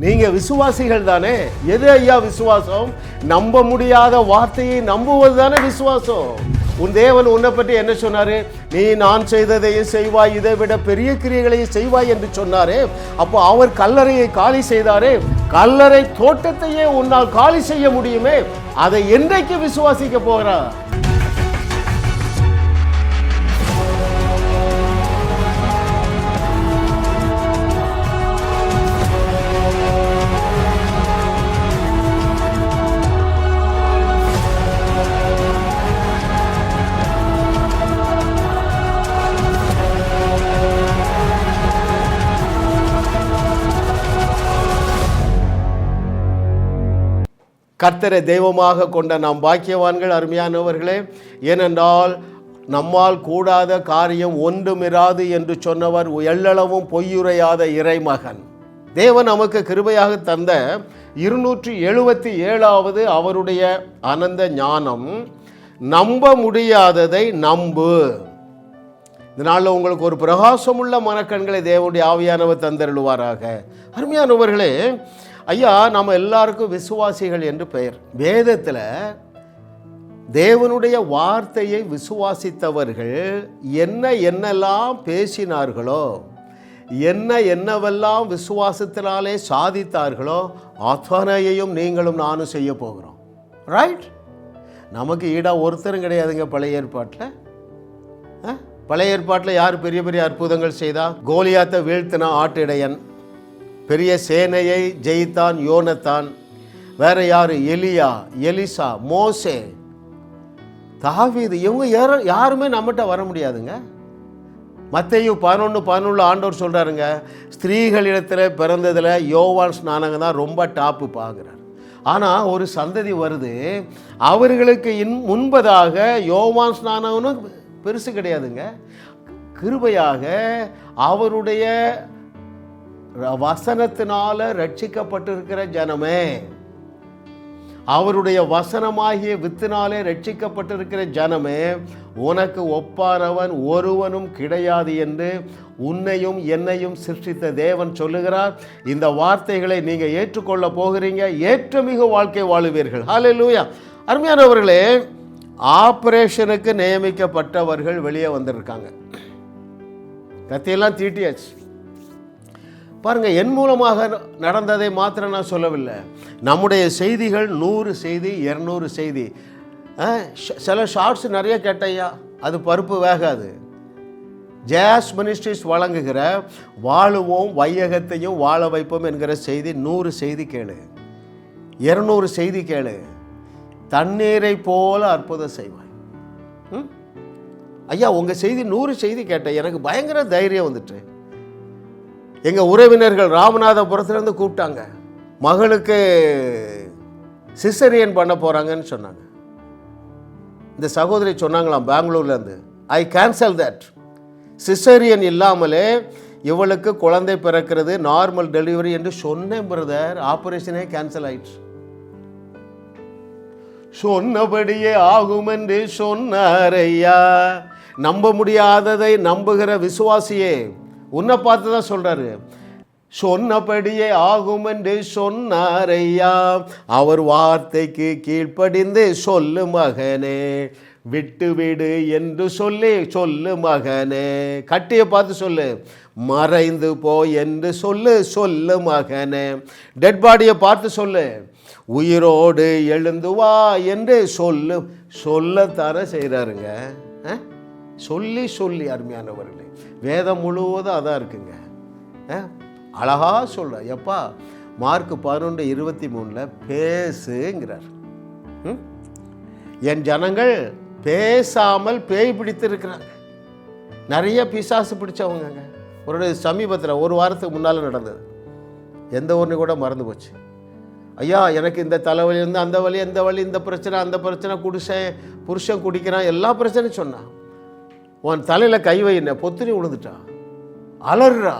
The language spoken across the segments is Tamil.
நீங்க விசுவாசிகள் தானே? எது ஐயா விசுவாசம்? நம்ப முடியாத வார்த்தையை நம்புவது தானே விசுவாசம். உன் தேவன் உன்னை பற்றி என்ன சொன்னாரு? நீ நான் செய்ததையும் செய்வாய் இதை விட பெரிய கிரியைகளையும் செய்வாய் என்று சொன்னாரே. அப்போ அவர் கல்லறையை காலி செய்தாரே. கல்லறை தோட்டத்தையே உன்னால் காலி செய்ய முடியுமே. அதை என்றைக்கு விசுவாசிக்க போகிறா கர்த்தரை தெய்வமாக கொண்ட நாம் பாக்கியவான்கள் அருமையானவர்களே ஏனென்றால் நம்மால் கூடாத காரியம் ஒன்றுமிராது என்று சொன்னவர் எள்ளளவும் பொய்யுரையாத இறைமகன். தேவன் நமக்கு கிருபையாக தந்த இருநூற்றி எழுபத்தி ஏழாவது அவருடைய அனந்த ஞானம் நம்ப முடியாததை நம்பு. இதனால் உங்களுக்கு ஒரு பிரகாசமுள்ள மனக்கண்களை தேவனுடைய ஆவியானவர் தந்தருள்வாராக. அருமையானவர்களே ஐயா நம்ம எல்லாருக்கும் விசுவாசிகள் என்று பெயர். வேதத்தில் தேவனுடைய வார்த்தையை விசுவாசித்தவர்கள் என்ன என்னெல்லாம் பேசினார்களோ என்ன என்னவெல்லாம் விசுவாசத்தினாலே சாதித்தார்களோ அத்தனையையும் நீங்களும் நானும் செய்ய போகிறோம். ரைட் நமக்கு ஈடாக ஒருத்தரும் கிடையாதுங்க பழைய ஏற்பாட்டில். ஆ? பழைய ஏற்பாட்டில் யார் பெரிய பெரிய அற்புதங்கள் செய்தா? கோலியாத்தை வீழ்த்தினா ஆட்டிடையன். பெரிய சேனையை ஜெயித்தான் யோனத்தான். வேற யார்? எலியா எலிசா மோசே. தாவீது இவங்க யாரும் யாருமே நம்மகிட்ட வர முடியாதுங்க. மத்தையும் பதினொன்று பதினொன்று ஆண்டவர் சொல்கிறாருங்க ஸ்திரீகளிடத்தில் பிறந்ததில் யோவான் ஸ்நானங்க தான் ரொம்ப டாப்பு பார்க்குறார் ஆனால் ஒரு சந்ததி வருது அவர்களுக்கு இன் முன்பதாக யோவான் ஸ்நானம்னு பெருசு கிடையாதுங்க. கிருபையாக அவருடைய வசனத்தினால ரட்சிக்கப்பட்டிருக்கிற ஜனமே அவருடைய வசனமாகிய வித்தினாலே ரட்சிக்கப்பட்டிருக்கிற ஜனமே உனக்கு ஒப்பானவன் ஒருவனும் கிடையாது என்று உன்னையும் என்னையும் சிருஷ்டித்த தேவன் சொல்லுகிறார். இந்த வார்த்தைகளை நீங்கள் ஏற்றுக்கொள்ள போகிறீங்க. ஏற்றமிகு வாழ்க்கை வாழுவீர்கள். ஹalleluya அருமையானவர்களே ஆபரேஷனுக்கு நியமிக்கப்பட்டவர்கள் வெளியே வந்திருக்காங்க. கத்தியெல்லாம் தீட்டியாச்சு. பாருங்கள் என் மூலமாக நடந்ததை மாத்திரம் நான் சொல்லவில்லை. நம்முடைய செய்திகள் நூறு செய்தி இரநூறு செய்தி. ஆ, ஷ- சில ஷார்ட்ஸ் நிறைய கேட்டையா அது பருப்பு வேகாது. ஜேஸ் மினிஸ்ட்ரிஸ் வழங்குகிற வாழுவோம் வையகத்தையும் வாழ வைப்போம் என்கிற செய்தி நூறு செய்தி கேளு. இரநூறு செய்தி கேளு. தண்ணீரை போல அற்புதம் செய்வாய். ம்? ஐயா உங்கள் செய்தி நூறு செய்தி கேட்டேன். எனக்கு பயங்கர தைரியம் வந்துட்டு. எங்கள் உறவினர்கள் ராமநாதபுரத்துலேருந்து கூப்பிட்டாங்க. மகளுக்கு சிசரியன் பண்ண போகிறாங்கன்னு சொன்னாங்க. இந்த சகோதரி சொன்னாங்களாம் பெங்களூர்லேருந்து ஐ கேன்சல் தட் சிசரியன் இல்லாமலே இவளுக்கு குழந்தை பிறக்கிறது நார்மல் டெலிவரி என்று சொன்னேன் பிரதர் ஆப்ரேஷனே கேன்சல் ஆயிடுச்சு சொன்னபடியே ஆகும் என்று சொன்னார் ஐயா. நம்ப முடியாததை நம்புகிற விசுவாசியே உன்னை பார்த்து தான் சொல்கிறாரு சொன்னபடியே ஆகும் என்று சொன்னார் ஐயா அவர் வார்த்தைக்கு கீழ்ப்படிந்து சொல்லு மகனே. விட்டு விடு என்று சொல்லி சொல்லு மகனே. கட்டியை பார்த்து சொல்லு. மறைந்து போ என்று சொல்லு சொல்லு மகனே. டெட் பாடியை பார்த்து சொல்லு. உயிரோடு எழுந்து வா என்று சொல்லு. சொல்லத்தார செய்கிறாருங்க ஆ? சொல்லி சொல்லி அருமையானவர்களே வேதம் முழுவதும் அதான் இருக்குங்க. அழகாக சொல்ல எப்பா மார்க் பதினொன்று இருபத்தி மூணில் பேசுங்கிறார். ம்? என் ஜனங்கள் பேசாமல் பேய் பிடித்திருக்கிறாங்க நிறைய பிசாசு பிடிச்சவங்கங்க. ஒரு சமீபத்தில் ஒரு வாரத்துக்கு முன்னால் நடந்தது. எந்த ஒன்று கூட மறந்து போச்சு. ஐயா எனக்கு இந்த தலைவலி இருந்து அந்த வழி இந்த வழி இந்த பிரச்சனை அந்த பிரச்சனை குடிசை புருஷன் குடிக்கிறான் எல்லா பிரச்சனையும் சொன்னான். உன் தலையில் கை வைன பொத்துனி விழுந்துட்டான் அலறுறா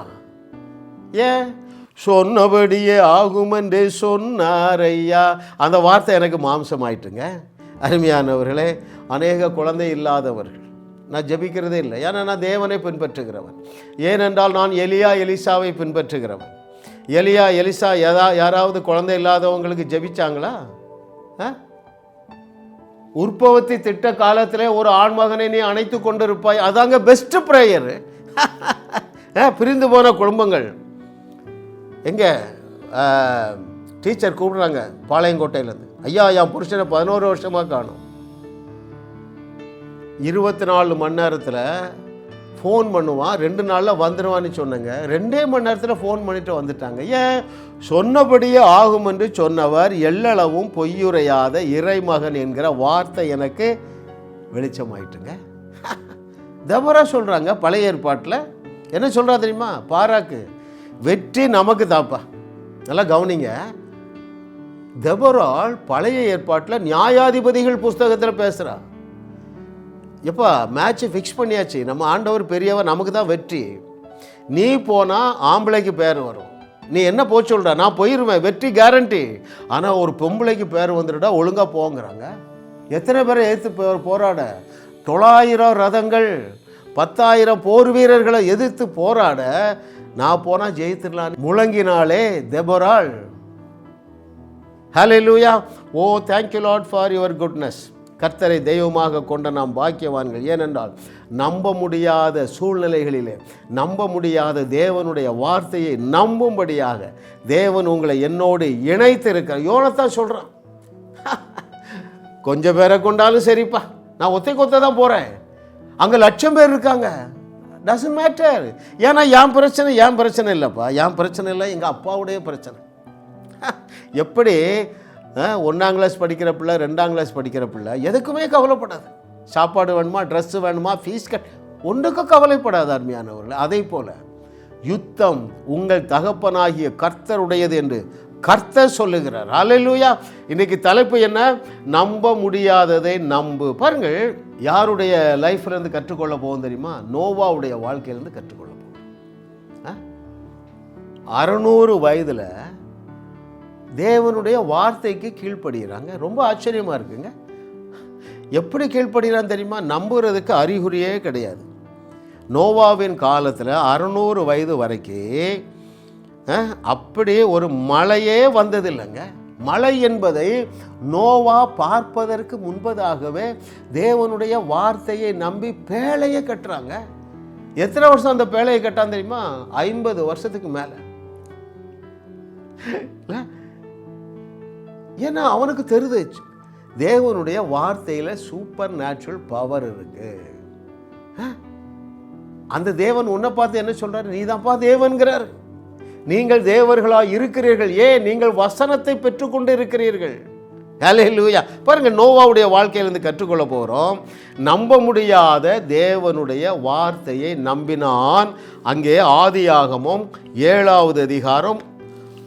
ஏன் சொன்னபடியே ஆகும் என்று சொன்னார் ஐயா அந்த வார்த்தை எனக்கு மாம்சம் ஆயிட்டுங்க அருமையானவர்களே அநேக குழந்தை இல்லாதவர்கள். நான் ஜெபிக்கிறதே இல்லை. ஏன்னா நான் தேவனை பின்பற்றுகிறவன். ஏனென்றால் நான் எலியா எலிசாவை பின்பற்றுகிறவன். எலியா எலிசா எதா யாராவது குழந்தை இல்லாதவங்களுக்கு ஜெபிச்சாங்களா? ஆ? உற்பவத்தி திட்ட காலத்தில் ஒரு ஆண்மகனை நீ அணைத்து கொண்டிருப்பாய். அதாங்க பெஸ்ட் ப்ரேயர் பிரிந்து போன குடும்பங்கள். எங்கே டீச்சர் கூப்பிடுறாங்க பாளையங்கோட்டையிலேருந்து. ஐயா என் புருஷனை பதினோரு வருஷமாக காணும். இருபத்தி நாலு மணி நேரத்தில் ஃபோன் பண்ணுவான் ரெண்டு நாளில் வந்துடுவான்னு சொன்னங்க. ரெண்டே மணி நேரத்தில் ஃபோன் பண்ணிட்டு வந்துட்டாங்க. ஏன்? சொன்னபடியே ஆகும் என்று சொன்னவர் எள்ளளவும் பொய்யுரையாத இறைமகன் என்கிற வார்த்தை எனக்கு வெளிச்சமாயிட்டுங்க. தபரா சொல்கிறாங்க பழைய ஏற்பாட்டில். என்ன சொல்கிறா தெரியுமா? பாராக்கு. வெற்றி நமக்கு தாப்பா நல்லா கவனிங்க. தெபரால் பழைய ஏற்பாட்டில் நியாயாதிபதிகள் புஸ்தகத்தில் பேசுகிறா எப்பா மேட்ச்சை ஃபிக்ஸ் பண்ணியாச்சு. நம்ம ஆண்டவர் பெரியவர் நமக்கு தான் வெற்றி. நீ போனால் ஆம்பளைக்கு பேர் வரும். நீ என்ன போ சொல்ற? நான் போயிருவேன் வெற்றி கேரண்டி ஆனால் ஒரு பொம்பளைக்கு பேர் வந்துடுடா ஒழுங்காக போங்கிறாங்க. எத்தனை பேரை எதிர்த்து போ- போராட? தொள்ளாயிரம் ரதங்கள் பத்தாயிரம் போர் வீரர்களை எதிர்த்து போராட நான் போனால் ஜெயித்துடலாம் முழங்கினாலே தெபராள். லூயா oh oh, thank you lord for your goodness கர்த்தரை தெய்வமாக கொண்ட நாம் பாக்கியவான்கள். ஏனென்றால் நம்ப முடியாத சூழ்நிலைகளிலே நம்ப முடியாத தேவனுடைய வார்த்தையை நம்பும்படியாக தேவன் உங்களை என்னோடு இணைத்திருக்கிறார். யோனத்தான் சொல்கிறான் கொஞ்சம் பேரை கொண்டாலும் சரிப்பா நான் ஒத்தை கொத்த தான் போகிறேன் அங்கே லட்சம் பேர் இருக்காங்க. டசன்ட் மேட்டர் ஏன்னா என் பிரச்சனை என் பிரச்சனை இல்லைப்பா. என் பிரச்சனை இல்லை எங்கள் அப்பாவுடைய பிரச்சனை. எப்படி ஒன்றாம் கிளாஸ் படிக்கிற பிள்ளை ரெண்டாம் கிளாஸ் படிக்கிற பிள்ளை எதுக்குமே கவலைப்படாது. சாப்பாடு வேணுமா ட்ரெஸ்ஸு வேணுமா ஃபீஸ் கட் ஒன்றுக்கும் கவலைப்படாது அருமையானவர்கள். அதே போல் யுத்தம் உங்கள் தகப்பனாகிய கர்த்தருடையது என்று கர்த்தர் சொல்லுகிறார். அலையிலூயா இன்னைக்கு தலைப்பு என்ன? நம்ப முடியாததை நம்பு. பாருங்கள் யாருடைய லைஃப்லேருந்து கற்றுக்கொள்ள போகும் தெரியுமா? நோவாவுடைய வாழ்க்கையிலேருந்து கற்றுக்கொள்ள போகும் அறநூறு வயதில் தேவனுடைய வார்த்தைக்கு கீழ்ப்படுகிறாங்க. ரொம்ப ஆச்சரியமாக இருக்குங்க. எப்படி கீழ்ப்படுகிறான் தெரியுமா? நம்புறதுக்கு அறிகுறியே கிடையாது. நோவாவின் காலத்தில் அறநூறு வயது வரைக்கும் அஹ், அப்படியே ஒரு மழையே வந்ததில்லைங்க. மழை என்பதை நோவா பார்ப்பதற்கு முன்பதாகவே தேவனுடைய வார்த்தையை நம்பி பேழையை கட்டுறாங்க. எத்தனை வருஷம் அந்த பேழையை கட்டான் தெரியுமா? ஐம்பது வருஷத்துக்கு மேலே. ஏன்னா அவனுக்கு தெரிது தேவனுடைய வார்த்தையில் சூப்பர் நேச்சுரல் பவர் இருக்கு அந்த தேவன் உன்னை பார்த்து என்ன சொல்கிறார் நீ தான்ப்பா தேவன்கிறார். நீங்கள் தேவர்களாக இருக்கிறீர்கள். ஏன்? நீங்கள் வசனத்தை பெற்றுக்கொண்டு இருக்கிறீர்கள் லூயா பாருங்க நோவாவுடைய வாழ்க்கையிலிருந்து கற்றுக்கொள்ள போகிறோம் நம்ப முடியாத தேவனுடைய வார்த்தையை நம்பினான். அங்கே ஆதியாகமும் ஏழாவது அதிகாரம்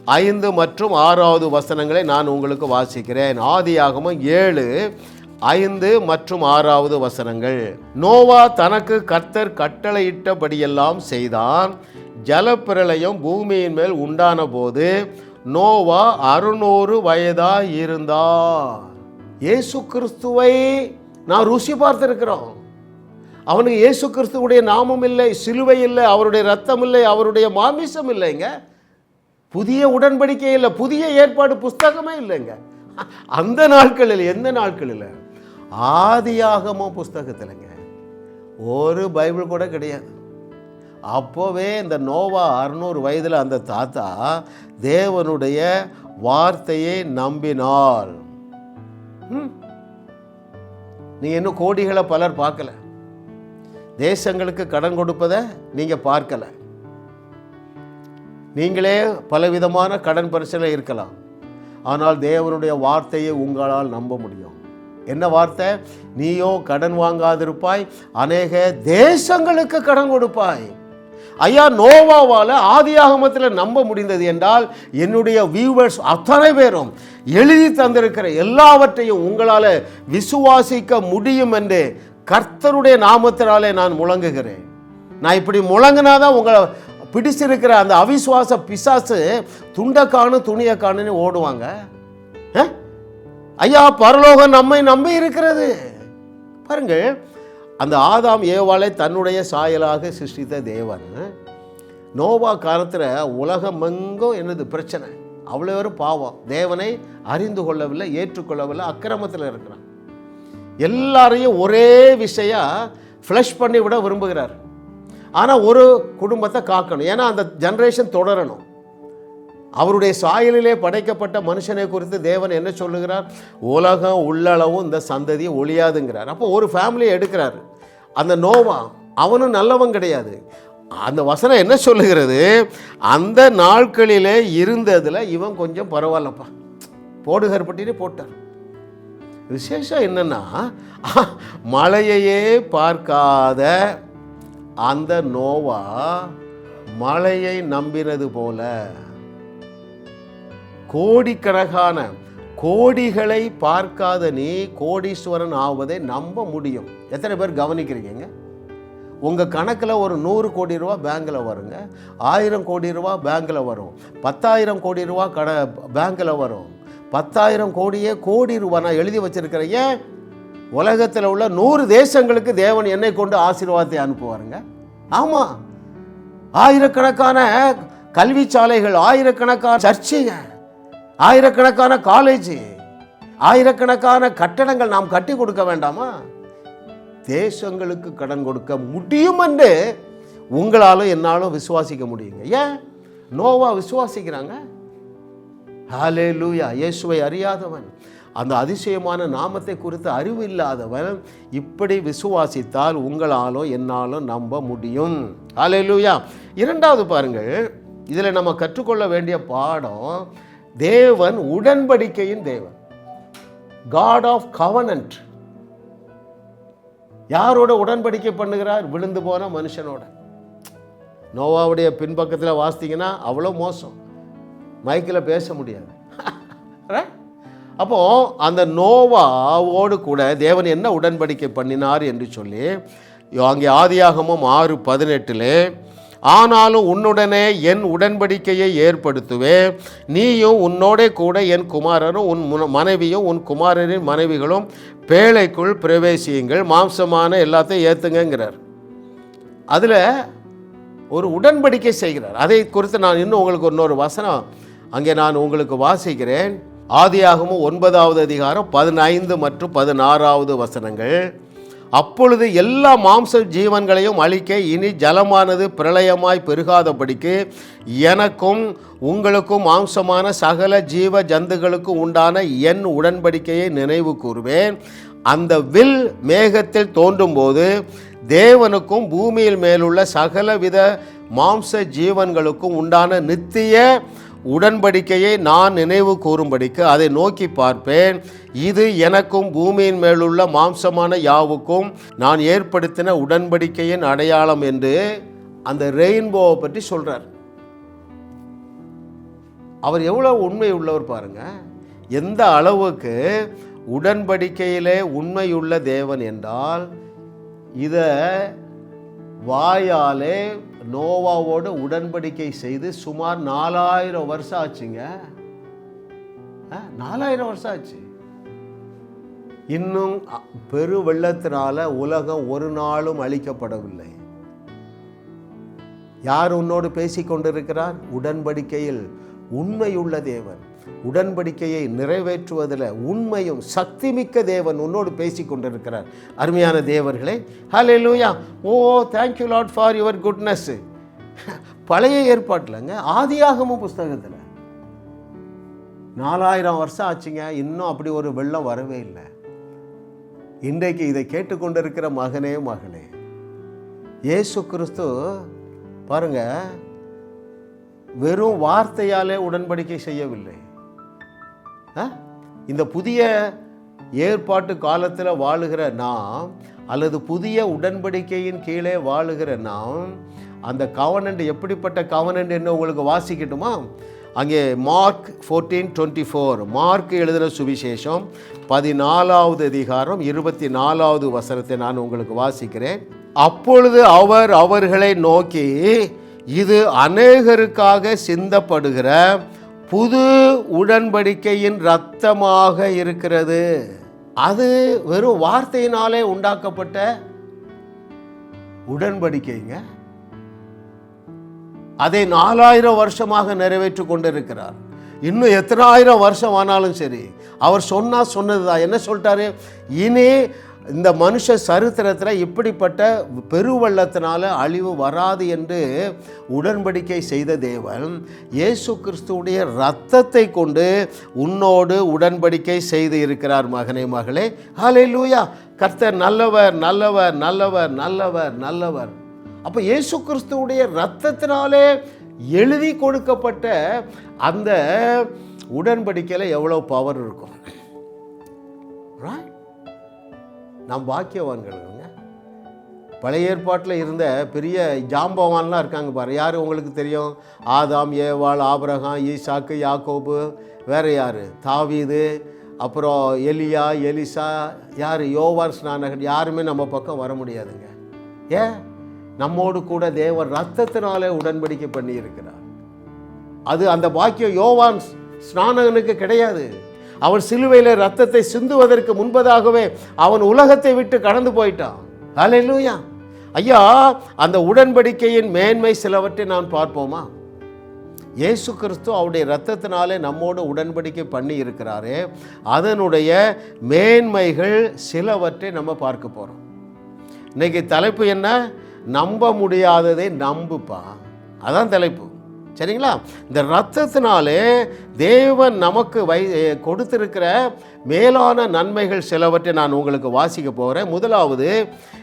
ஐந்து மற்றும் ஆறாவது வசனங்களை நான் உங்களுக்கு வாசிக்கிறேன். ஆதியாகமும் ஏழு ஐந்து மற்றும் ஆறாவது வசனங்கள். நோவா தனக்கு கர்த்தர் கட்டளையிட்டபடியெல்லாம் செய்தான். ஜலப்பிரளயம் பூமியின் மேல் உண்டான போது நோவா அறுநூறு வயதா இருந்தார். இயேசு கிறிஸ்துவை நான் ருசி பார்த்திருக்கிறோம். அவனுக்கு இயேசு கிறிஸ்துவுடைய நாமம் இல்லை சிலுவை இல்லை அவருடைய ரத்தம் இல்லை அவருடைய மாமிசம் இல்லைங்க. புதிய உடன்படிக்கை இல்லை புதிய ஏற்பாடு புஸ்தகமே இல்லைங்க. அந்த நாட்களில் எந்த நாட்களில்? ஆதியாகமோ புஸ்தகத்தில்ங்க. ஒரு பைபிள் கூட கிடையாது. அப்போவே இந்த நோவா அறுநூறு வயதில் அந்த தாத்தா தேவனுடைய வார்த்தையை நம்பினாள் நீ இன்னும் கோடிகளை பலர் பார்க்கல. தேசங்களுக்கு கடன் கொடுப்பதை நீங்கள் பார்க்கலை. நீங்களே பலவிதமான கடன் பிரச்சனை இருக்கலாம். ஆனால் தேவனுடைய வார்த்தையை உங்களால் நம்ப முடியும். என்ன வார்த்தை? நீயோ கடன் வாங்காதிருப்பாய் அநேக தேசங்களுக்கு கடன் கொடுப்பாய். ஐயா நோவாவால் ஆதியாகமத்தில் நம்ப முடிந்தது என்றால் என்னுடைய வியூவர்ஸ் அத்தனை பேரும் எழுதி தந்திருக்கிற எல்லாவற்றையும் உங்களால் விசுவாசிக்க முடியும் என்று கர்த்தருடைய நாமத்தினாலே நான் முழங்குகிறேன். நான் இப்படி முழங்கினாதான் உங்களை பிடிச்சிருக்கிற அந்த அவிசுவாச பிசாசு துண்டை காணு துணியை காணுன்னு ஓடுவாங்க. ஐயா பரலோகம் நம்மை நம்பி இருக்கிறது. பாருங்கள் அந்த ஆதாம் ஏவாளை தன்னுடைய சாயலாக சிருஷ்டித்த தேவன் நோவா காலத்தில் உலகமெங்கும் என்னது பிரச்சனை? அவ்வளோ ஒரு பாவம். தேவனை அறிந்து கொள்ளவில்லை ஏற்றுக்கொள்ளவில்லை அக்கிரமத்தில் இருக்கிறான். எல்லாரையும் ஒரே விஷயம் ஃப்ளஷ் பண்ணி விட விரும்புகிறார். ஆனால் ஒரு குடும்பத்தை காக்கணும். ஏன்னா அந்த ஜென்ரேஷன் தொடரணும். அவருடைய சாயலிலே படைக்கப்பட்ட மனுஷனை குறித்து தேவன் என்ன சொல்லுகிறார்? உலகம் உள்ளளவும் இந்த சந்ததியை ஒழியாதுங்கிறார். அப்போ ஒரு ஃபேமிலியை எடுக்கிறார். அந்த நோவா அவனும் நல்லவன் கிடையாது. அந்த வசனம் என்ன சொல்லுகிறது? அந்த நாட்களிலே இருந்ததில் இவன் கொஞ்சம் பரவாயில்லப்பா. போடுகற்பட்டினே போட்டார். விசேஷம் என்னென்னா மழையையே பார்க்காத அந்த நோவா மழையை நம்பினது போல கோடிக்கணக்கான கோடிகளை பார்க்காத நீ கோடீஸ்வரன் ஆவதை நம்ப முடியும். எத்தனை பேர் கவனிக்கிறீங்க? உங்கள் கணக்கில் ஒரு நூறு கோடி ரூபா பேங்கில் வருங்க. ஆயிரம் கோடி ரூபா பேங்கில் வரும். பத்தாயிரம் கோடி ரூபா கடை பேங்கில் வரும். பத்தாயிரம் கோடியே கோடி ரூபா. நான் எழுதி வச்சிருக்கிறேன். ஏன்? உலகத்தில் உள்ள நூறு தேசங்களுக்கு தேவன் என்னை கொண்டு ஆசீர்வாதத்தை அனுப்புவாருங்க. ஆமாம் ஆயிரக்கணக்கான கல்வி சாலைகள் ஆயிரக்கணக்கான சர்ச்சைங்க ஆயிரக்கணக்கான காலேஜ் ஆயிரக்கணக்கான கட்டடங்கள் நாம் கட்டி கொடுக்க வேண்டாமா? தேசங்களுக்கு கடன் கொடுக்க முடியும் என்று உங்களாலும் என்னாலும் விசுவாசிக்க முடியுங்க. ஏன்? நோவா விசுவாசிக்கிறாங்க. ஹாலே லூயா இயேசுவை அறியாதவன். அந்த அதிசயமான நாமத்தை குறித்து அறிவு இல்லாதவன் இப்படி விசுவாசித்தால் உங்களாலும் என்னாலும் நம்ப முடியும். ஹாலே இரண்டாவது பாருங்கள். இதில் நம்ம கற்றுக்கொள்ள வேண்டிய பாடம் தேவன் உடன்படிக்கையின் தேவன். காட் ஆஃப் கவனன்ட் யாரோட உடன்படிக்கை பண்ணுகிறார்? விழுந்து போன மனுஷனோட. நோவாவுடைய பின்பக்கத்தில் வாசித்தீங்கன்னா அவ்வளோ மோசம். மைக்கில் பேச முடியாது. அப்போது அப்போ அந்த நோவாவோடு கூட தேவன் என்ன உடன்படிக்கை பண்ணினார் என்று சொல்லி அங்கே ஆதியாகமும் ஆறு பதினெட்டிலே ஆனாலும் உன்னுடனே என் உடன்படிக்கையை ஏற்படுத்துவேன் நீயும் உன்னோட கூட என் குமாரரும் உன் முன- மனைவியும் உன் குமாரரின் மனைவிகளும் பேழைக்குள் பிரவேசியுங்கள் மாம்சமான எல்லாத்தையும் ஏற்றுங்கங்கிறார் அதில் ஒரு உடன்படிக்கை செய்கிறார். அதை குறித்து நான் இன்னும் உங்களுக்கு இன்னொரு வசனம் அங்கே நான் உங்களுக்கு வாசிக்கிறேன். ஆதியாகமும் ஒன்பதாவது அதிகாரம் பதினைந்து மற்றும் பதினாறாவது வசனங்கள். அப்பொழுது எல்லா மாம்ச ஜீவன்களையும் அழிக்க இனி ஜலமானது பிரளயமாய் பெருகாதபடிக்கு எனக்கும் உங்களுக்கும் மாம்சமான சகல ஜீவ ஜந்துகளுக்கும் உண்டான என் உடன்படிக்கையை நினைவு கூறுவேன். அந்த வில் மேகத்தில் தோன்றும்போது தேவனுக்கும் பூமியில் மேலுள்ள சகலவித மாம்ச ஜீவன்களுக்கும் உண்டான நித்திய உடன்படிக்கையை நான் நினைவு கூறும்படிக்கு அதை நோக்கி பார்ப்பேன். இது எனக்கும் பூமியின் மேலுள்ள மாம்சமான யாவுக்கும் நான் ஏற்படுத்தின உடன்படிக்கையின் அடையாளம் என்று அந்த ரெயின்போவை பற்றி சொல்கிறார் அவர் எவ்வளோ உண்மை உள்ளவர் பாருங்க. எந்த அளவுக்கு உடன்படிக்கையிலே உண்மையுள்ள தேவன் என்றால் இதை வாயாலே நோவாவோடு உடன்படிக்கை செய்து சுமார் நாலாயிரம் வருஷம் ஆச்சுங்க. ஆ, நாலாயிரம் வருஷம் ஆச்சு. இன்னும் பெரு வெள்ளத்தினால உலகம் ஒரு நாளும் அழிக்கப்படவில்லை. யார் உன்னோடு பேசிக் கொண்டிருக்கிறார் உடன்படிக்கையில் உண்மையுள்ள தேவன். உடன்படிக்கையை நிறைவேற்றுவதில் உண்மையும் சக்திமிக்க தேவன் உன்னோடு பேசி கொண்டிருக்கிறார் அருமையான தேவர்களே ஹalleluya. ஓ thank you lord for your goodness பழைய ஏற்பாட்டில்ங்க ஆதியாகமும் புஸ்தகத்தில். நாலாயிரம் வருஷம் ஆச்சுங்க இன்னும் அப்படி ஒரு வெள்ளம் வரவே இல்லை. இன்றைக்கு இதை கேட்டுக்கொண்டிருக்கிற மகனே மகளே. இயேசு கிறிஸ்து பாருங்க வெறும் வார்த்தையாலே உடன்படிக்கை செய்யவில்லை. இந்த புதிய ஏற்பாட்டு காலத்தில் வாழுகிற நாம் அல்லது புதிய உடன்படிக்கையின் கீழே வாழுகிற நாம் அந்த கவனண்ட் எப்படிப்பட்ட கவனண்ட் என்ன உங்களுக்கு வாசிக்கட்டுமா? அங்கே Mark fourteen twenty four Mark எழுதின சுவிசேஷம் பதினாலாவது அதிகாரம் இருபத்தி நாலாவது வசனத்தை நான் உங்களுக்கு வாசிக்கிறேன். அப்பொழுது அவர் அவர்களை நோக்கி இது அநேகருக்காக சிந்தப்படுகிற புது உடன்படிக்கையின் இரத்தமாக இருக்கிறது. அது வெறும் வார்த்தையினாலே உண்டாக்கப்பட்ட உடன்படிக்கைங்க. அதை நாலாயிரம் வருஷமாக நிறைவேற்றி கொண்டிருக்கிறார். இன்னும் எத்தனாயிரம் வருஷம் ஆனாலும் சரி அவர் சொன்னா சொன்னதுதான். என்ன சொல்லிட்டாரு? இனி இந்த மனுஷ சரித்திரத்தில் இப்படிப்பட்ட பெருவள்ளத்தினால் அழிவு வராது என்று உடன்படிக்கை செய்த தேவன் இயேசு கிறிஸ்துவுடைய இரத்தத்தை கொண்டு உன்னோடு உடன்படிக்கை செய்து இருக்கிறார் மகனே மகளே. ஹலே லூயா கர்த்தர் நல்லவர் நல்லவர் நல்லவர் நல்லவர் நல்லவர். அப்போ இயேசு கிறிஸ்துவுடைய இரத்தத்தினாலே எழுதி கொடுக்கப்பட்ட அந்த உடன்படிக்கையில் எவ்வளோ பவர் இருக்கும்? ரைட் நாம் பாக்கியவான்கள்ங்க. பழைய ஏற்பாட்டில் இருந்த பெரிய ஜாம்பவான்லாம் இருக்காங்க பாரு. யார் உங்களுக்கு தெரியும்? ஆதாம் ஏவாள் ஆபரகம் ஈசாக்கு யாக்கோபு வேறு யார்? தாவீது அப்புறம் எலியா எலிசா யார்? யோவான் ஸ்நானகன் யாருமே நம்ம பக்கம் வர முடியாதுங்க. ஏன் நம்மோடு கூட தேவர் ரத்தத்தினாலே உடன்படிக்கை பண்ணியிருக்கிறார். அது அந்த பாக்கியம் யோவான் ஸ்நானகனுக்கு கிடையாது. அவன் சிலுவையில் ரத்தத்தை சிந்துவதற்கு முன்பதாகவே அவன் உலகத்தை விட்டு கடந்து போயிட்டான். ஹalleluya ஐயா அந்த உடன்படிக்கையின் மேன்மை சிலவற்றை நான் பார்ப்போமா? இயேசு கிறிஸ்து அவருடைய இரத்தத்தினாலே நம்மோடு உடன்படிக்கை பண்ணி இருக்கிறாரு அதனுடைய மேன்மைகள் சிலவற்றை நம்ம பார்க்க போகிறோம் இன்னைக்கு தலைப்பு என்ன? நம்ப முடியாததை நம்புப்பா. அதான் தலைப்பு. சரிங்களா? இந்த ரத்தத்தினாலே தேவன் நமக்கு வை கொடுத்திருக்கிற மேலான நன்மைகள் சிலவற்றை நான் உங்களுக்கு வாசிக்க போகிறேன் முதலாவது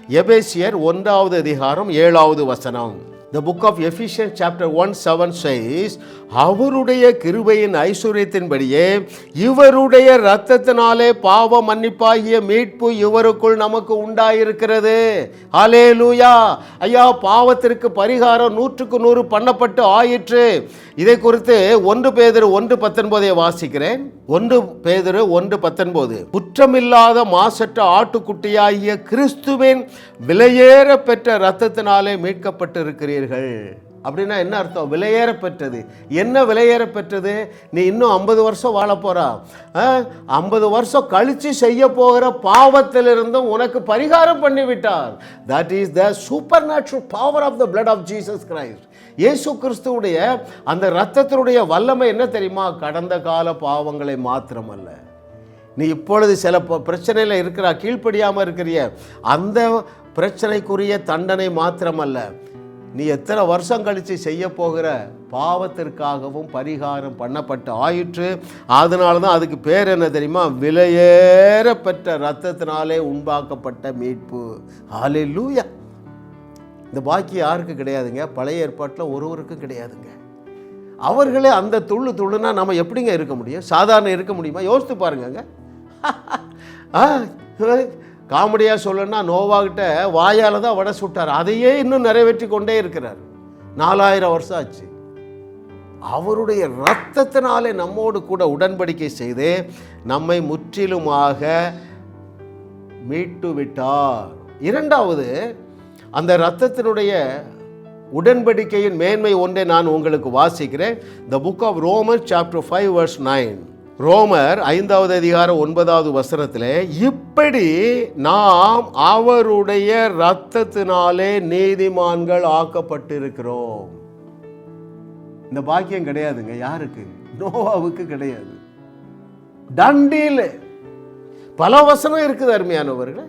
எபேசியர் ஒன்றாவது அதிகாரம் ஏழாவது வசனம். The book of Ephesians chapter 1 7 says அவருடைய கிருபையின் ஐஸ்வர்யத்தின்படியே இவருடைய இரத்தத்தினாலே பாவ மன்னிப்பாகிய மீட்பு இவருக்குள் நமக்கு உண்டாயிருக்கிறது. ஹalleluya. ஐயா பாவத்திற்கு பரிகாரம் நூற்றுக்கு நூறு பண்ணப்பட்டு ஆயிற்று. இதை குறித்து ஒன்று பேதர் ஒன்று பத்தொன்பதை வாசிக்கிறேன். ஒன்று பேதர் ஒன்று பத்தொன்பது. குற்றமில்லாத மாசற்ற ஆட்டுக்குட்டியாகிய கிறிஸ்துவின் விலையேற பெற்ற இரத்தத்தினாலே மீட்கப்பட்டு இருக்கிறீர்கள் அப்படின்னா என்ன அர்த்தம்? விலையேற பெற்றது என்ன விலையேற பெற்றது நீ இன்னும் ஐம்பது வருஷம் வாழ போறா. ஐம்பது வருஷம் கழித்து செய்ய போகிற பாவத்திலிருந்தும் உனக்கு பரிகாரம் பண்ணி விட்டார் that is the supernatural power of the blood of Jesus Christ இயேசு கிறிஸ்துவுடைய அந்த இரத்தத்தினுடைய வல்லமை என்ன தெரியுமா? கடந்த கால பாவங்களை மாத்திரமல்ல. நீ இப்பொழுது சில பிரச்சனையில் இருக்கிறா கீழ்ப்படியாமல் இருக்கிறிய. அந்த பிரச்சனைக்குரிய தண்டனை மாத்திரமல்ல. நீ எத்தனை வருஷம் கழித்து செய்ய போகிற பாவத்திற்காகவும் பரிகாரம் பண்ணப்பட்ட ஆயிற்று. அதனால தான் அதுக்கு பேர் என்ன தெரியுமா? விலையேற பெற்ற ரத்தத்தினாலே உண்டாக்கப்பட்ட மீட்பு. ஹalleluya. இந்த பாக்கி யாருக்கு கிடையாதுங்க? பழைய ஏற்பாட்டில் ஒருவருக்கும் கிடையாதுங்க. அவர்களே அந்த துள்ளு துள்ளுனா நம்ம எப்படிங்க இருக்க முடியும்? சாதாரண இருக்க முடியுமா? யோசித்து பாருங்கங்க. காமெடியாக சொல்லணும்னா நோவாகிட்ட வாயால் தான் வடை சுட்டார். அதையே இன்னும் நிறைவேற்றி கொண்டே இருக்கிறார். நாலாயிரம் வருஷம் ஆச்சு. அவருடைய இரத்தத்தினாலே நம்மோடு கூட உடன்படிக்கை செய்து நம்மை முற்றிலுமாக மீட்டு விட்டார். இரண்டாவது அந்த இரத்தத்தினுடைய உடன்படிக்கையின் மேன்மை ஒன்றை நான் உங்களுக்கு வாசிக்கிறேன். த புக் ஆஃப் ரோமர் சாப்டர் ஃபைவ் வர்ஸ் நைன் ரோமர் ஐந்தாவது அதிகாரம் ஒன்பதாவது வசனத்தில் இப்படி நாம் அவருடைய இரத்தத்தினாலே நீதிமான்கள் ஆக்கப்பட்டிருக்கிறோம். இந்த பாக்கியம் கிடையாதுங்க யாருக்கு? நோவாவுக்கு கிடையாது. தண்டில். பல வசனம் இருக்குது அருமையானவர்கள்.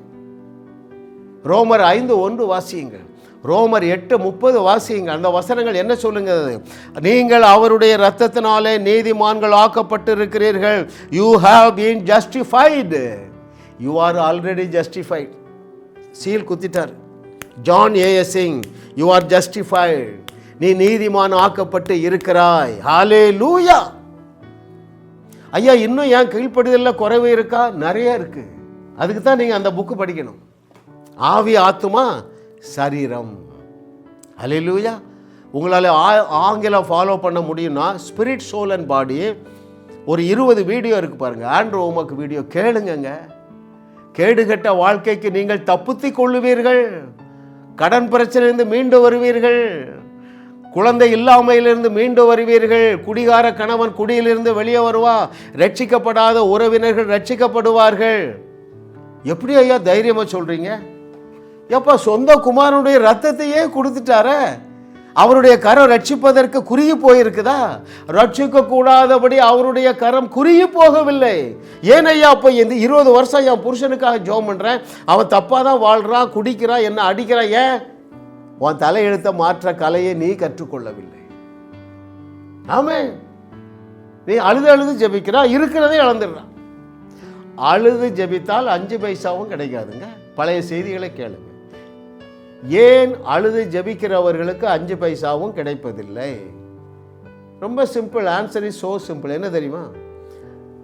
ரோமர் ஐந்து ஒன்று வாசியுங்கள். ரோமர் எட்டு முப்பது வாசியுங்கள். அந்த வசனங்கள் என்ன சொல்லுங்கிறது நீங்கள் அவருடைய ரத்தத்தினாலே நீதிமான்கள் ஆக்கப்பட்டு இருக்கிறீர்கள் you have been justified you are already justified seal குத்திட்டார். John AS Singh you are justified நீ நீதிமான் ஆக்கப்பட்டு இருக்கிறாய். ஹாலே லூயா ஐயா இன்னும் ஏன் கீழ்ப்படுதலில் குறைவு இருக்கா? நிறைய இருக்கு. அதுக்கு தான் நீங்கள் அந்த புக்கு படிக்கணும். ஆவி ஆத்துமா? சரீரம். அலையிலூயா உங்களால் ஆ- ஆங்கிலம் ஃபாலோ பண்ண முடியும்னா ஸ்பிரிட் சோல் அண்ட் பாடி ஒரு இருபது வீடியோ இருக்குது பாருங்கள் ஆண்ட்ரோ உமக்கு வீடியோ கேளுங்கங்க. கேடுகட்ட வாழ்க்கைக்கு நீங்கள் தப்புத்தி கொள்ளுவீர்கள். கடன் பிரச்சனையிலிருந்து மீண்டு வருவீர்கள். குழந்தை இல்லாமையிலிருந்து மீண்டு வருவீர்கள். குடிகார கணவன் குடியிலிருந்து வெளியே வருவா. ரட்சிக்கப்படாத உறவினர்கள் ரட்சிக்கப்படுவார்கள். எப்படி ஐயா தைரியமாக சொல்கிறீங்க எப்போ சொந்த குமாரனுடைய ரத்தத்தையே கொடுத்துட்டாரே? அவருடைய கரம் ரட்சிப்பதற்கு குறுகி போயிருக்குதா? ரட்சிக்க கூடாதபடி அவருடைய கரம் குறுகி போகவில்லை. ஏன் ஐயா அப்போ இந்த இருபது வருஷம் என் புருஷனுக்காக ஜோம் பண்ணுறேன் அவன் தப்பாக தான் வாழ்கிறான் குடிக்கிறான் என்ன அடிக்கிறான் ஏன்? உன் தலையெழுத்த மாற்ற கலையை நீ கற்றுக்கொள்ளவில்லை. ஆமே. நீ அழுது அழுது ஜெபிக்கிறா இருக்கிறதே இழந்துடுறான் அழுது ஜெபித்தால் அஞ்சு பைசாவும் கிடைக்காதுங்க. பழைய செய்திகளை கேளுங்க. ஏன் அழுது ஜெபிக்கிறவர்களுக்கு அஞ்சு பைசாவும் கிடைப்பதில்லை? ரொம்ப simple answer is so simple என்ன தெரியுமா?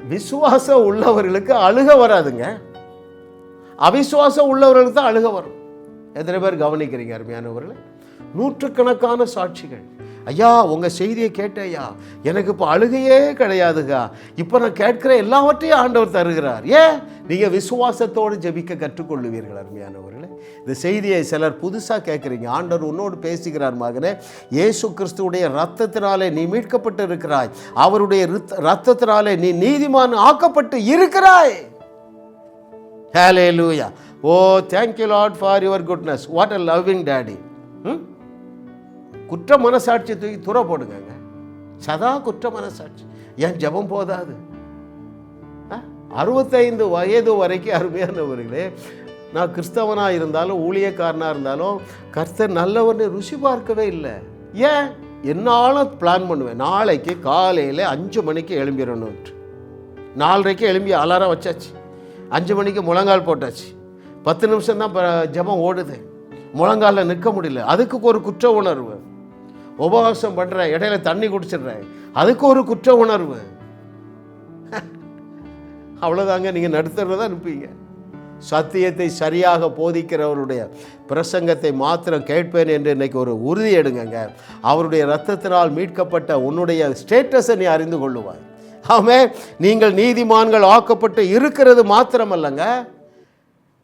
விசுவாசம் உள்ளவர்களுக்கு அழுக வராதுங்க. அவிசுவாசம் உள்ளவர்களுக்கு தான் அழுக வரும். எத்தனை பேர் கவனிக்கிறீங்க அருமையானவர்களே? நூற்றுக்கணக்கான சாட்சிகள். ஐயா உங்கள் செய்தியை கேட்டேன் ஐயா எனக்கு இப்போ அழுகையே கிடையாதுக்கா இப்போ நான் கேட்கிற எல்லாவற்றையும் ஆண்டவர் தருகிறார். ஏன்? நீங்கள் விசுவாசத்தோடு ஜெபிக்க கற்றுக்கொள்ளுவீர்கள் அருமையானவர்களே. இந்த செய்தியை சிலர் புதுசாக கேட்குறீங்க. ஆண்டவர் உன்னோடு பேசுகிறார் மகனே. இயேசு கிறிஸ்துவுடைய ரத்தத்தினாலே நீ மீட்கப்பட்டு இருக்கிறாய் அவருடைய ரத்தத்தினாலே நீ நீதிமான் ஆக்கப்பட்டு இருக்கிறாய். Hallelujah oh thank you Lord for your goodness what a loving daddy hmm? குற்ற மனசாட்சியை தூக்கி துற போடுங்க சதா குற்ற மனசாட்சி ஏன் ஜெபம் போதாது? ஆ? அறுபத்தைந்து வயது வரைக்கும் அருமையானவர்களே நான் கிறிஸ்தவனாக இருந்தாலும் ஊழியக்காரனாக இருந்தாலும் கர்த்தர் நல்லவர்னு ருசி பார்க்கவே இல்லை. ஏன்? என்னாலும் பிளான் பண்ணுவேன். நாளைக்கு காலையில் அஞ்சு மணிக்கு எழும்பிடணுன்ட்டு நாலரைக்கு எழும்பி அலாரம் வச்சாச்சு. அஞ்சு மணிக்கு முழங்கால் போட்டாச்சு. பத்து நிமிஷம் தான் ஜபம் ஓடுது. முழங்காலில் நிற்க முடியல. அதுக்கு ஒரு குற்ற உணர்வு. உபவாசம் பண்ணுறேன் இடையில தண்ணி குடிச்சிடுறேன். அதுக்கு ஒரு குற்ற உணர்வு. அவ்வளோதாங்க நீங்கள் நடுத்தரதான் அனுப்பீங்க சத்தியத்தை சரியாக போதிக்கிறவருடைய பிரசங்கத்தை மாத்திரம் கேட்பேன் என்று இன்னைக்கு ஒரு உறுதி எடுங்கங்க. அவருடைய இரத்தத்தினால் மீட்கப்பட்ட உன்னுடைய ஸ்டேட்டஸை நீ அறிந்து கொள்ளுவாய். ஆமே நீங்கள் நீதிமான்கள் ஆக்கப்பட்டு இருக்கிறது மாத்திரமல்லங்க.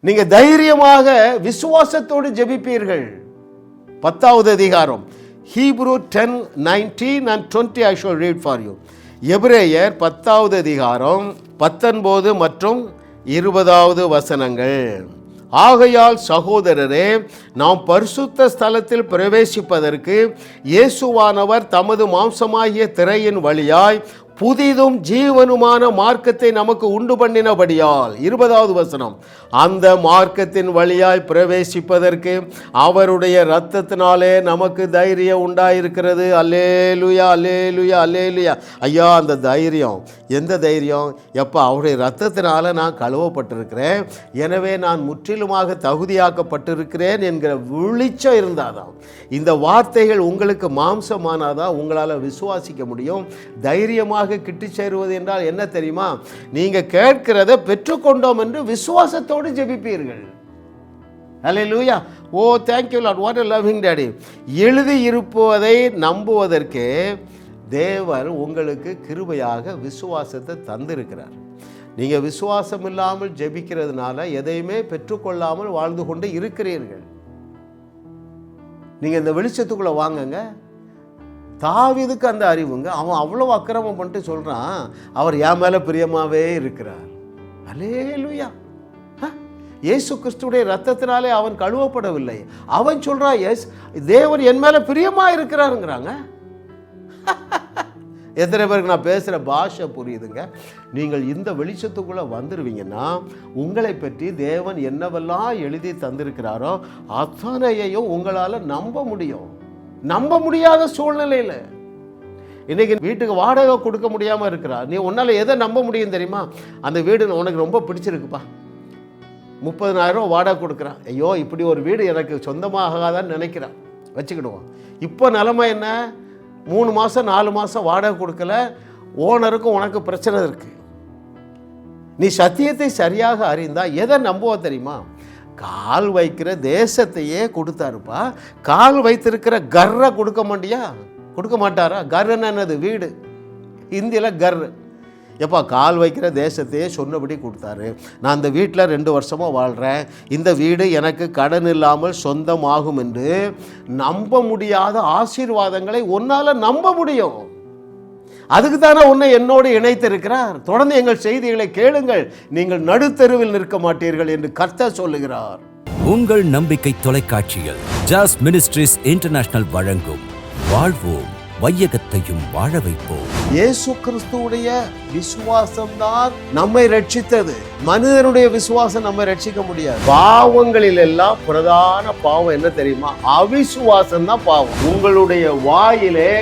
நீங்கள் தைரியமாக விசுவாசத்தோடு ஜெபிப்பீர்கள். பத்தாவது அதிகாரம். Hebrews ten nineteen and twenty I shall read for you எபிரேயர் பத்தாவது அதிகாரம் பத்தொன்பது மற்றும் இருபதாவது வசனங்கள். ஆகையால் சகோதரரே நாம் பரிசுத்த ஸ்தலத்தில் பிரவேசிப்பதற்கு இயேசுவானவர் தமது மாம்சமாகிய திரையின் வழியாய் புதிதும் ஜீவனுமான மார்க்கத்தை நமக்கு உண்டு பண்ணினபடியால் இருபதாவது வசனம் அந்த மார்க்கத்தின் வழியாய் பிரவேசிப்பதற்கு அவருடைய இரத்தத்தினாலே நமக்கு தைரியம் உண்டாயிருக்கிறது. அல்லேலுயா அல்லேலுயா அல்லேலுயா. ஐயா அந்த தைரியம். எந்த தைரியம்? எப்போ அவருடைய இரத்தத்தினால நான் கழுவப்பட்டிருக்கிறேன். எனவே நான் முற்றிலுமாக தகுதியாக்கப்பட்டிருக்கிறேன் என்கிற விழிச்சம் இருந்தாதான். இந்த வார்த்தைகள் உங்களுக்கு மாம்சமானாதான் உங்களால் விசுவாசிக்க முடியும். தைரியமாக கிட்டி சேருவது என்றால் என்ன தெரியுமா? நீங்கள் கேட்கிறத பெற்றுக்கொண்டோம் என்று விசுவாசத்தோடு ஜெபிப்பீர்கள். Hallelujah oh thank you Lord what a loving daddy எழுதி இருப்பதை நம்புவதற்கு தேவர் உங்களுக்கு கிருபையாக விசுவாசத்தை தந்திருக்கிறார். நீங்கள் விசுவாசம் இல்லாமல் ஜெபிக்கிறதுனால எதையுமே பெற்றுக்கொள்ளாமல் வாழ்ந்து கொண்டு இருக்கிறீர்கள். நீங்கள் இந்த வெளிச்சத்துக்குள்ளே வாங்குங்க. தாவிதுக்கு அந்த அறிவுங்க அவன் அவ்வளோ அக்கிரமம் பண்ணிட்டு சொல்கிறான் அவர் என் மேலே பிரியமாகவே இருக்கிறார். அலேலுயா இயேசு கிறிஸ்துடைய ரத்தத்தினாலே அவன் கழுவப்படவில்லை. அவன் சொல்கிறான் எஸ் தேவன் என் மேலே பிரியமாக இருக்கிறாருங்கிறாங்க. எத்தனை பேருக்கு நான் பேசுகிற பாஷை புரியுதுங்க? நீங்கள் இந்த வெளிச்சத்துக்குள்ளே வந்துடுவீங்கன்னா உங்களை பற்றி தேவன் என்னவெல்லாம் எழுதி தந்திருக்கிறாரோ அத்தனையையும் உங்களால் நம்ப முடியும். நம்ப முடியாத சூழ்நிலையில். இன்றைக்கி வீட்டுக்கு வாடகை கொடுக்க முடியாமல் இருக்கிறா. நீ உன்னால் எதை நம்ப முடியும் தெரியுமா? அந்த வீடு உனக்கு ரொம்ப பிடிச்சிருக்குப்பா. முப்பதினாயிரம் வாடகை கொடுக்குறான் ஐயோ இப்படி ஒரு வீடு எனக்கு சொந்தமாகாதான்னு நினைக்கிறான் வச்சுக்கிடுவோம். இப்போ நிலமை என்ன? மூணு மாதம் நாலு மாதம் வாடகை கொடுக்கல. ஓனருக்கும் உனக்கு பிரச்சனை இருக்குது நீ சத்தியத்தை சரியாக அறிந்தால் எதை நம்புவ தெரியுமா? கால் வைக்கிற தேசத்தையே கொடுத்தாருப்பா. கால் வைத்திருக்கிற கர்ரை கொடுக்க மாட்டியா? கொடுக்க மாட்டாரா? கர்ன்னு என்னது? வீடு. இந்தியில் கர். எப்பா கால் வைக்கிற தேசத்தையே சொன்னபடி கொடுத்தாரு. நான் அந்த வீட்டில் ரெண்டு வருஷமாக வாழ்கிறேன் இந்த வீடு எனக்கு கடன் இல்லாமல் சொந்தமாகும் என்று நம்ப முடியாத ஆசீர்வாதங்களை உன்னால் நம்ப முடியும். அதுக்கு தானே உன்னை என்னோடு இணைத்திருக்கிறார். தொடர்ந்து எங்கள் செய்திகளை கேளுங்கள். நீங்கள் நடுத்தெருவில் நிற்க மாட்டீர்கள் என்று கர்த்தர் சொல்லுகிறார். உங்கள் நம்பிக்கை தொலைக்காட்சியில் ஜாஸ் மினிஸ்ட்ரிஸ் இன்டர்நேஷனல் வழங்கும். வாழ்வோம் வையகத்தையும் வாழ வைப்போம். இயேசு கிறிஸ்துவுடைய விசுவாசம் தான் நம்மை ரட்சித்தது. மனிதனுடைய விசுவாசம் நம்மை ரட்சிக்க முடியாது. பாவங்களில் எல்லாம் பிரதான பாவம் என்ன தெரியுமா? அவிசுவாசம் தான் பாவம். உங்களுடைய வாயிலே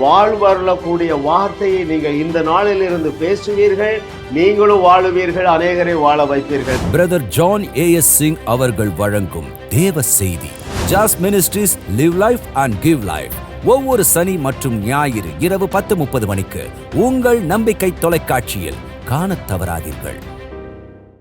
வாழ்வரலக்கூடிய வார்த்தையை நீங்கள் இந்த நாளில் இருந்து பேசுவீர்கள். நீங்களும் வாழுவீர்கள் அநேகரை வாழ வைப்பீர்கள். Brother John A S Singh அவர்கள் வழங்கும் தேவ செய்தி. JAS ministries live life and give life ஒவ்வொரு சனி மற்றும் ஞாயிறு இரவு பத்து முப்பது மணிக்கு உங்கள் நம்பிக்கை தொலைக்காட்சியில் காணத் தவறாதீர்கள்.